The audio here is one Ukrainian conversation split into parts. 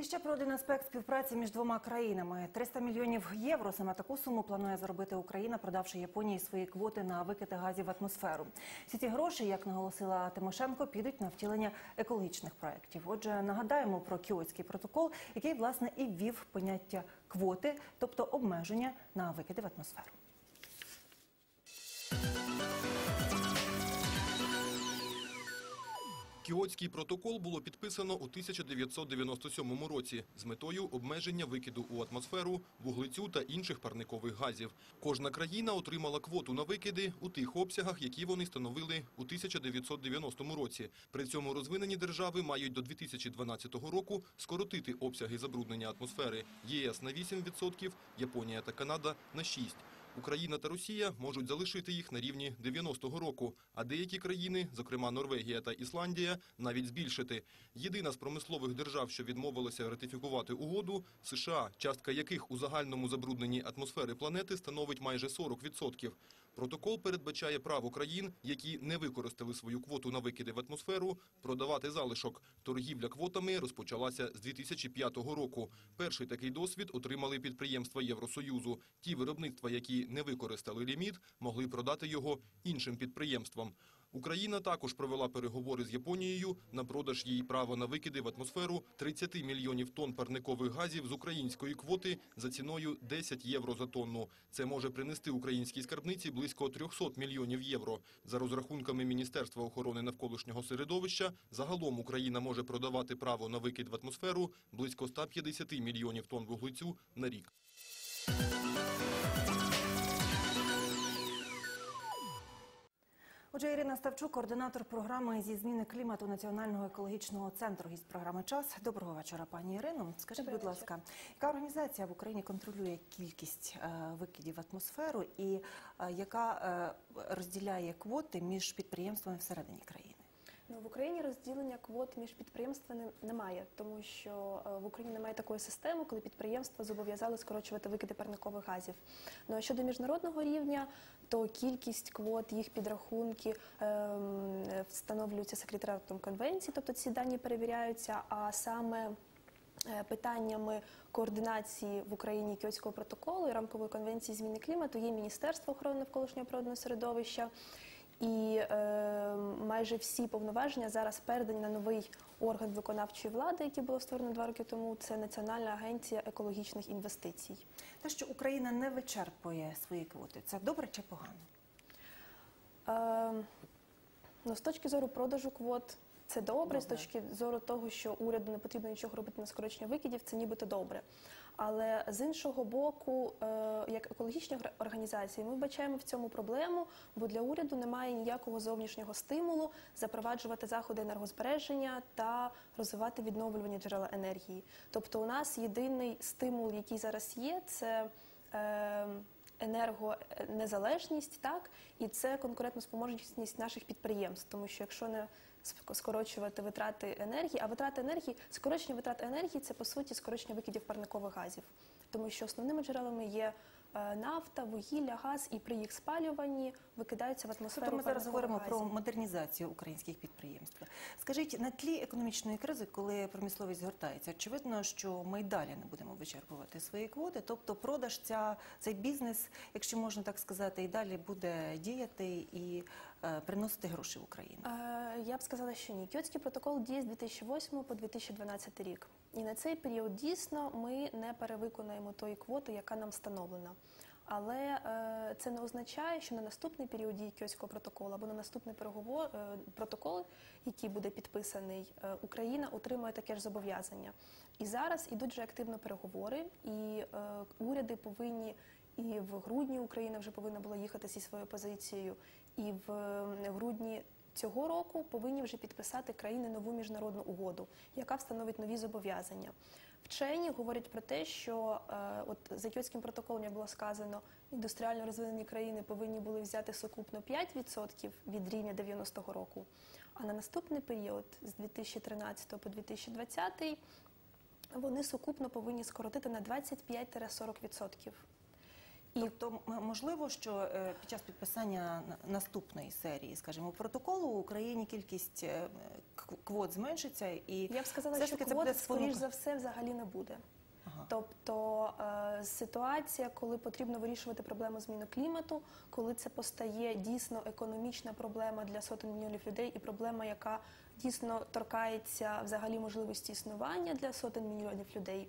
І ще про один аспект співпраці між двома країнами: 300 мільйонів євро. Саме таку суму планує заробити Україна, продавши Японії свої квоти на викиди газів в атмосферу. Всі ці гроші, як наголосила Тимошенко, підуть на втілення екологічних проєктів. Отже, нагадаємо про кіотський протокол, який власне і ввів поняття квоти, тобто обмеження на викиди в атмосферу. Кіотський протокол було підписано у 1997 році з метою обмеження викиду у атмосферу, вуглецю та інших парникових газів. Кожна країна отримала квоту на викиди у тих обсягах, які вони становили у 1990 році. При цьому розвинені держави мають до 2012 року скоротити обсяги забруднення атмосфери. ЄС на 8%, Японія та Канада на 6%. Україна та Росія можуть залишити їх на рівні 90-го року, а деякі країни, зокрема Норвегія та Ісландія, навіть збільшити. Єдина з промислових держав, що відмовилася ратифікувати угоду – США, частка яких у загальному забрудненні атмосфери планети становить майже 40%. Протокол передбачає право країн, які не використали свою квоту на викиди в атмосферу, продавати залишок. Торгівля квотами розпочалася з 2005 року. Перший такий досвід отримали підприємства Євросоюзу. Ті виробництва, які не використали ліміт, могли продати його іншим підприємствам. Україна також провела переговори з Японією на продаж їй права на викиди в атмосферу 30 мільйонів тонн парникових газів з української квоти за ціною 10 євро за тонну. Це може принести українській скарбниці близько 300 мільйонів євро. За розрахунками Міністерства охорони навколишнього середовища, загалом Україна може продавати право на викид в атмосферу близько 150 мільйонів тонн вуглецю на рік. Отже, Ірина Ставчук, координатор програми зі зміни клімату Національного екологічного центру. із програми час. Доброго вечора, пані Ірино. Скажіть, Доброго будь ласка, яка організація в Україні контролює кількість е, викидів в атмосферу і е, яка е, розділяє квоти між підприємствами всередині країни? Ну, в Україні розділення квот між підприємствами немає, тому що е, в Україні немає такої системи, коли підприємства зобов'язали скорочувати викиди парникових газів. Ну а щодо міжнародного рівня, то кількість квот, їх підрахунки ем, встановлюються секретаріатом конвенції, тобто ці дані перевіряються, а саме е, Питаннями координації в Україні Кіотського протоколу і рамкової конвенції зміни клімату є Міністерство охорони навколишнього природного середовища. І е, майже всі повноваження зараз передані на новий орган виконавчої влади, який було створено два роки тому. Це Національна агенція екологічних інвестицій. Те, що Україна не вичерпує свої квоти, це добре чи погано? Е, ну, з точки зору продажу квот. Це добре, з точки зору того, що уряду не потрібно нічого робити на скорочення викидів, це нібито добре. Але з іншого боку, е, як екологічні організації, ми вбачаємо в цьому проблему, бо для уряду немає ніякого зовнішнього стимулу запроваджувати заходи енергозбереження та розвивати відновлювані джерела енергії. Тобто, у нас єдиний стимул, який зараз є, це е, енергонезалежність, так і це конкурентноспроможність наших підприємств, тому що якщо не скорочувати витрати енергії, а витрати енергії, скорочення витрат енергії це по суті скорочення викидів парникових газів, тому що основними джерелами є е, нафта, вугілля, газ, і при їх спалюванні викидаються в атмосферу. Тобто ми зараз говоримо про модернізацію українських підприємств. Скажіть, на тлі економічної кризи, коли промисловість згортається, очевидно, що ми й далі не будемо вичерпувати свої квоти, тобто продаж ця, цей бізнес, якщо можна так сказати, і далі буде діяти і приносити гроші в Україну. Е, Я б сказала, що ні. Кіотський протокол діє з 2008 по 2012 рік. І на цей період дійсно ми не перевиконаємо тої квоти, яка нам встановлена. Але е, це не означає, що на наступний період дії Кіотського протоколу або на наступний е, протокол, який буде підписаний, е, Україна отримує таке ж зобов'язання. І зараз ідуть вже активно переговори, і е, уряди повинні і в грудні Україна вже повинна була їхати зі своєю позицією, і в грудні цього року повинні вже підписати країни нову міжнародну угоду, яка встановить нові зобов'язання. Вчені говорять про те, що е, от за Кіотським протоколом, як було сказано, індустріально розвинені країни повинні були взяти сукупно 5% від рівня 90-го року. А на наступний період з 2013 по 2020 вони сукупно повинні скоротити на 25-40%. І Тобто, можливо, що е, під час підписання на- наступної серії, скажімо, протоколу в Україні кількість е, квот зменшиться і я б сказала, все що це буде квот, скоріш за все, взагалі не буде. Ага. Тобто е, ситуація, коли потрібно вирішувати проблему зміни клімату, коли це постає дійсно економічна проблема для сотень мільйонів людей, і проблема, яка дійсно торкається взагалі можливості існування для сотень мільйонів людей.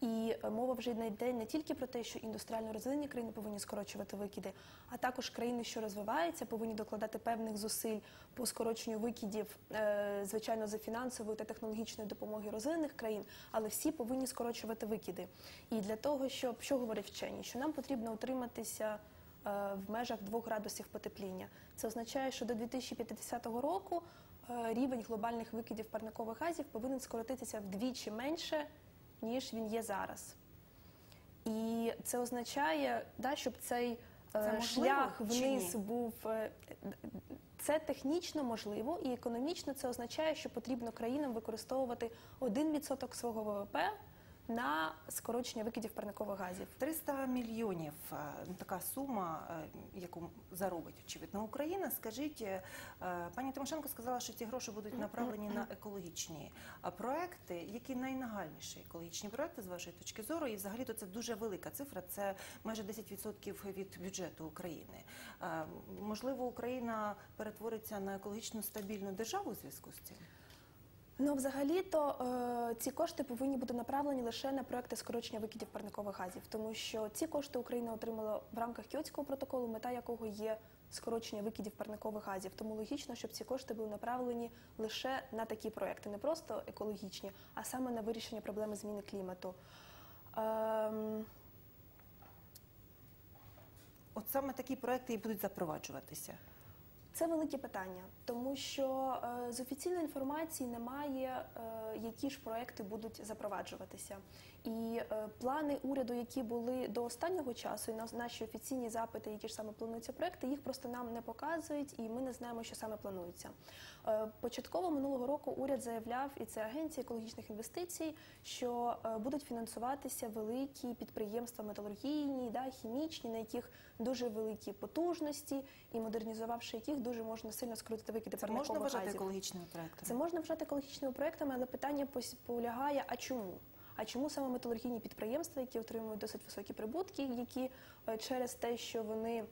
І мова вже не йде не тільки про те, що індустріально розвинені країни повинні скорочувати викиди, а також країни, що розвиваються, повинні докладати певних зусиль по скороченню викидів, е, звичайно, за фінансовою та технологічною допомогою розвинених країн, але всі повинні скорочувати викиди. І для того, щоб що говорять вчені, що нам потрібно утриматися е, в межах 2 градусів потепління. Це означає, що до 2050 року е, рівень глобальних викидів парникових газів повинен скоротитися вдвічі менше, ніж він є зараз. І це означає, да, щоб цей е, Це шлях чи вниз був. е, Це технічно можливо, і економічно це означає, що потрібно країнам використовувати 1% свого ВВП на скорочення викидів парникових газів. 300 мільйонів е, така сума, е, яку заробить очевидно Україна. Скажіть, е, пані Тимошенко сказала, що ці гроші будуть направлені на екологічні проекти. Які найнагальніші екологічні проекти з вашої точки зору? І взагалі то це дуже велика цифра. Це майже 10% від бюджету України. Можливо, Україна перетвориться на екологічно стабільну державу у зв'язку з цим. Ну, взагалі-то е, ці кошти повинні бути направлені лише на проекти скорочення викидів парникових газів, тому що ці кошти Україна отримала в рамках Кіотського протоколу, мета якого є скорочення викидів парникових газів. Тому логічно, щоб ці кошти були направлені лише на такі проекти, не просто екологічні, а саме на вирішення проблеми зміни клімату. Ем, От саме такі проекти і будуть запроваджуватися. Це велике питання, тому що е, з офіційної інформації немає, е, які ж проекти будуть запроваджуватися. І е, плани уряду, які були до останнього часу, і на наші офіційні запити, які ж саме плануються проекти, їх просто нам не показують, і ми не знаємо, що саме планується. Початково минулого року уряд заявляв, і це агенція екологічних інвестицій, що будуть фінансуватися великі підприємства металургійні, да, хімічні, на яких дуже великі потужності, і модернізувавши яких дуже можна сильно скоротити викиди Це можна вважати газів. екологічними проектами? Це можна вважати екологічними проектами, але питання полягає: а чому? А чому саме металургійні підприємства, які отримують досить високі прибутки, які е, через те, що вони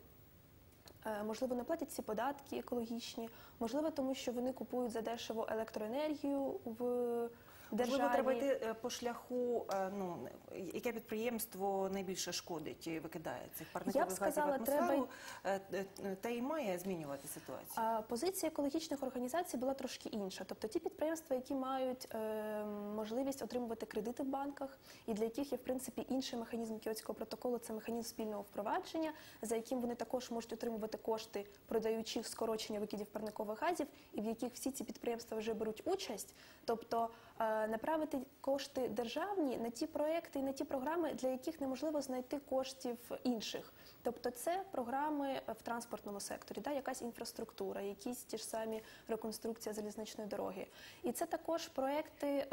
е, можливо не платять ці податки екологічні, можливо, тому що вони купують задешево електроенергію в державі. Можливо, треба йти е, по шляху, е, ну, яке підприємство найбільше шкодить і викидає цих парникових газів в атмосферу, е, е, те має змінювати ситуацію. Позиція екологічних організацій була трошки інша. Тобто ті підприємства, які мають е, можливість отримувати кредити в банках, і для яких є в принципі інший механізм Кіотського протоколу, це механізм спільного впровадження, за яким вони також можуть отримувати кошти, продаючи скорочення викидів парникових газів, і в яких всі ці підприємства вже беруть участь. Тобто е, направити кошти державні на ті проекти і на ті програми, для яких неможливо знайти коштів інших. Тобто це програми в транспортному секторі, да, якась інфраструктура, якісь ті ж самі реконструкція залізничної дороги. І це також проекти е,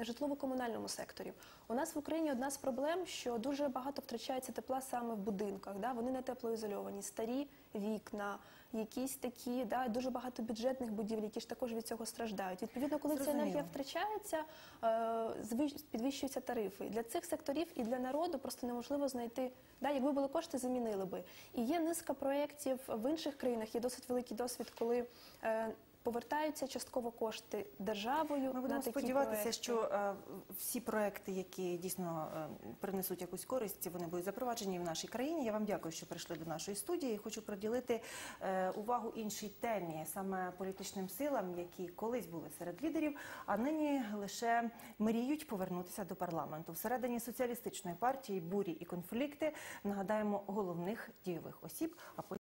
житлово-комунальному секторі. У нас в Україні одна з проблем, що дуже багато втрачається тепла саме в будинках. Да, вони не теплоізольовані, старі вікна, якісь такі, да, дуже багато бюджетних будівель, які ж також від цього страждають. Відповідно, коли ця Зрозуміло. енергія втрачається, е, підвищуються тарифи. Для цих секторів і для народу просто неможливо знайти. Да, якби були кошти, замінили би. І є низка проєктів в інших країнах. Є досить великий досвід, коли е, повертаються частково кошти державою. Ми на будемо такі сподіватися, проекти. що е, всі проекти, які дійсно е, принесуть якусь користь, вони будуть запроваджені в нашій країні. Я вам дякую, що прийшли до нашої студії. Хочу приділити е, увагу іншій темі, саме політичним силам, які колись були серед лідерів, а нині лише мріють повернутися до парламенту. Всередині соціалістичної партії бурі і конфлікти нагадаємо головних дійових осіб. А потім